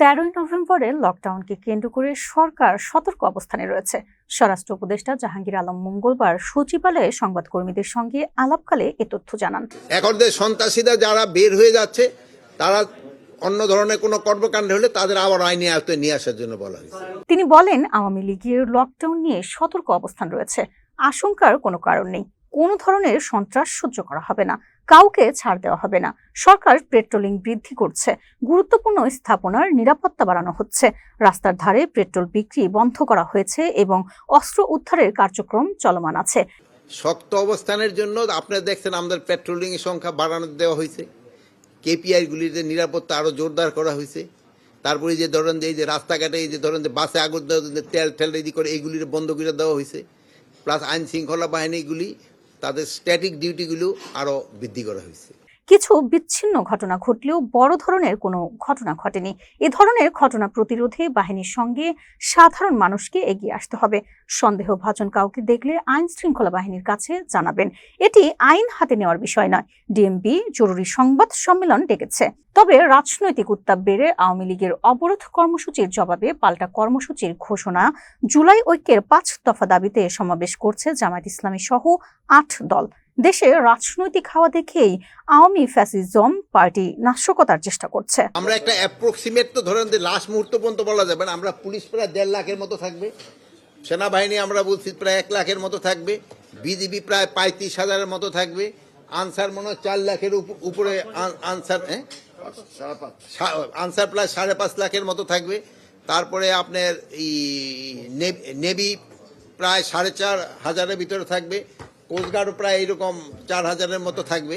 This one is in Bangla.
তেরোই নভেম্বরে লকডাউনকে কেন্দ্র করে সরকার সতর্ক অবস্থানে রয়েছে। স্বরাষ্ট্র উপদেষ্টা জাহাঙ্গীর আলম মঙ্গলবার সচিবালয়ে সংবাদকর্মীদের সঙ্গে আলাপকালে এ তথ্য জানান। এখন যে সন্ত্রাসীরা যারা বের হয়ে যাচ্ছে তারা অন্য ধরনের কোনো কর্মকাণ্ড হলে তাদের আবার আইনি আয়ত্তে নিয়ে আসার জন্য বলা হয়েছে। তিনি বলেন আওয়ামী লীগের লকডাউন নিয়ে সতর্ক অবস্থান রয়েছে। আশঙ্কার কোনো কারণ নেই। কোনো ধরনের সন্ত্রাস সহ্য করা হবে না। কাউকে ছাড় দেওয়া হবে না। সরকার পেট্রোলিং বৃদ্ধি করছে। গুরুত্বপূর্ণ স্থাপনার নিরাপত্তা বাড়ানো হচ্ছে। রাস্তার ধারে পেট্রোল বিক্রি বন্ধ করা হয়েছে এবং অস্ত্র উদ্ধারের কার্যক্রম চলমান আছে। শক্ত অবস্থানের জন্য আপনারা দেখছেন আমাদের পেট্রোলিং সংখ্যা বাড়ানো দেওয়া হয়েছে। কেপিআইগুলিতে নিরাপত্তা আরও জোরদার করা হয়েছে। তারপরে যে ধরেন যে এই যে রাস্তাঘাটে এই যে ধরেন যে বাসে আগুন তেল রেডি করে এইগুলির বন্ধ করে দেওয়া হয়েছে। প্লাস আইন শৃঙ্খলা বাহিনীগুলি তাদের স্ট্যাটিক ডিউটিগুলো আরও বৃদ্ধি করা হয়েছে। কিছু বিচ্ছিন্ন ঘটনা ঘটলেও বড় ধরনের কোনো ঘটনা ঘটেনি। এ ধরনের ঘটনা প্রতিরোধে বাহিনীর সঙ্গে সাধারণ মানুষকে এগিয়ে আসতে হবে। সন্দেহভাজন কাউকে দেখলে আইন শৃঙ্খলা বাহিনীর কাছে জানাবেন। এটি আইন হাতে নেওয়ার বিষয় নয়, ডিএমবি জরুরি সংবাদ সম্মেলন ডেকেছে। তবে রাজনৈতিক উত্তাপ বেড়ে আওয়ামী লীগের অবরোধ কর্মসূচির জবাবে পাল্টা কর্মসূচির ঘোষণা জুলাই ঐক্যের পাঁচ দফা দাবিতে সমাবেশ করছে জামায়াত ইসলামী সহ আট দল। দেশে রাজনৈতিক হাওয়া দেখেই আওয়ামী ফ্যাসিজম পার্টি নাশকতার চেষ্টা করছে। আমরা একটা অ্যাপ্রক্সিমেট তো ধরেন যে লাস্ট মুহূর্ত পর্যন্ত বলা যাবে না, আমরা পুলিশ প্রায় দেড় লাখের মতো থাকবে। সেনাবাহিনী আমরা বলছি প্রায় এক লাখের মতো থাকবে। বিজিবি প্রায় পঁয়ত্রিশ হাজারের মতো থাকবে। আনসার মনে হয় চার লাখের উপ- উপরে আনসার হ্যাঁ? আনসার প্রায় সাড়ে পাঁচ লাখের মতো থাকবে। তারপরে আপনার নেভি প্রায় সাড়ে চার হাজারের ভিতরে থাকবে। কোস্টগার্ডও প্রায় এরকম চার হাজারের মতো থাকবে।